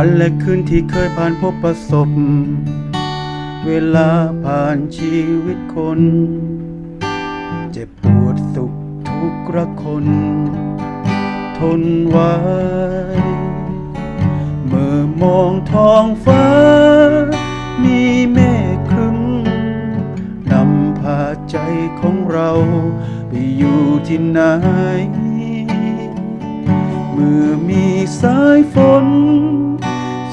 วันและคืนที่เคยผ่านพบประสบ เวลาผ่านชีวิตคน เจ็บปวดสุขทุกข์ระคน ทนไว้ เมื่อมองท้องฟ้า มีเมฆครึ้มนำพาใจของเราไปอยู่ที่ไหน เมื่อมีสายฝน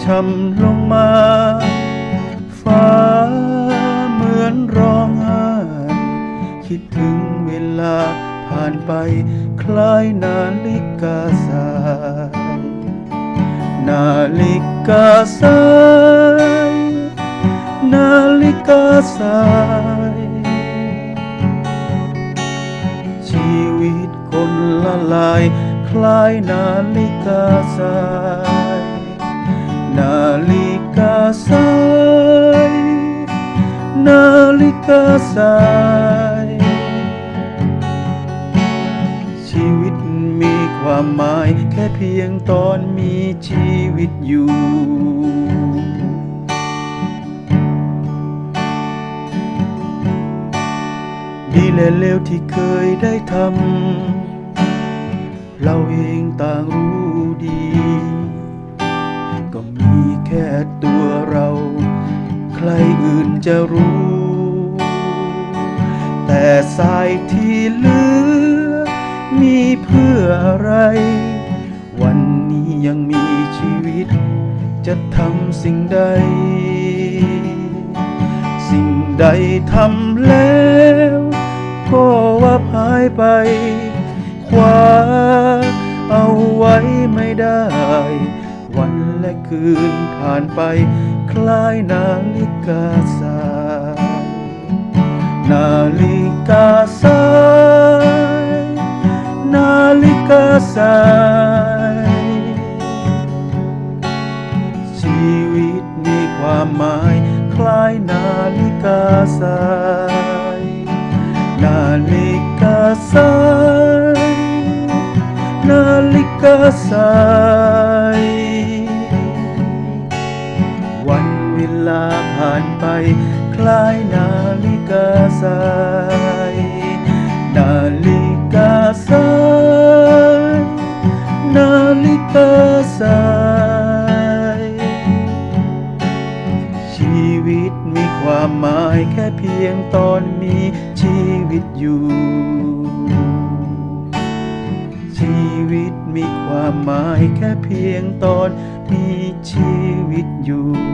ช่ำลงมา ฟ้าเหมือนร้องไห้คิดถึงเวลาผ่านไปคล้ายนาฬิกาสายนาฬิกาสายนาฬิกาสายชีวิตคนละลายคล้ายนาฬิ สาย ชีวิตมีความหมายแค่เพียงตอนมีชีวิตอยู่ ดีและเลวที่เคยได้ทำ เราเองต่างรู้ดี ก็มีแค่ตัวเรา ใครอื่นจะรู้ แต่สายที่เหลือ มีเพื่ออะไร วันนี้ยังมีชีวิต จะทำสิ่งใด สิ่งใดทำแล้ว ก็ว่าหายไป คว้าเอาไว้ไม่ได้ วันและคืนผ่านไป คล้ายนาฬิกาสา กาสชีวิตมีความหมาย คล้ายนาฬิกาสาย นาฬิกาสาย นาฬิกาสาย วันเวลาผ่านไป คล้ายนาฬิกาสาย นาฬิกาสาย ชีวิตมีความหมายแค่เพียงตอนมีชีวิตอยู่ ชีวิตมีความหมายแค่เพียงตอนมีชีวิตอยู่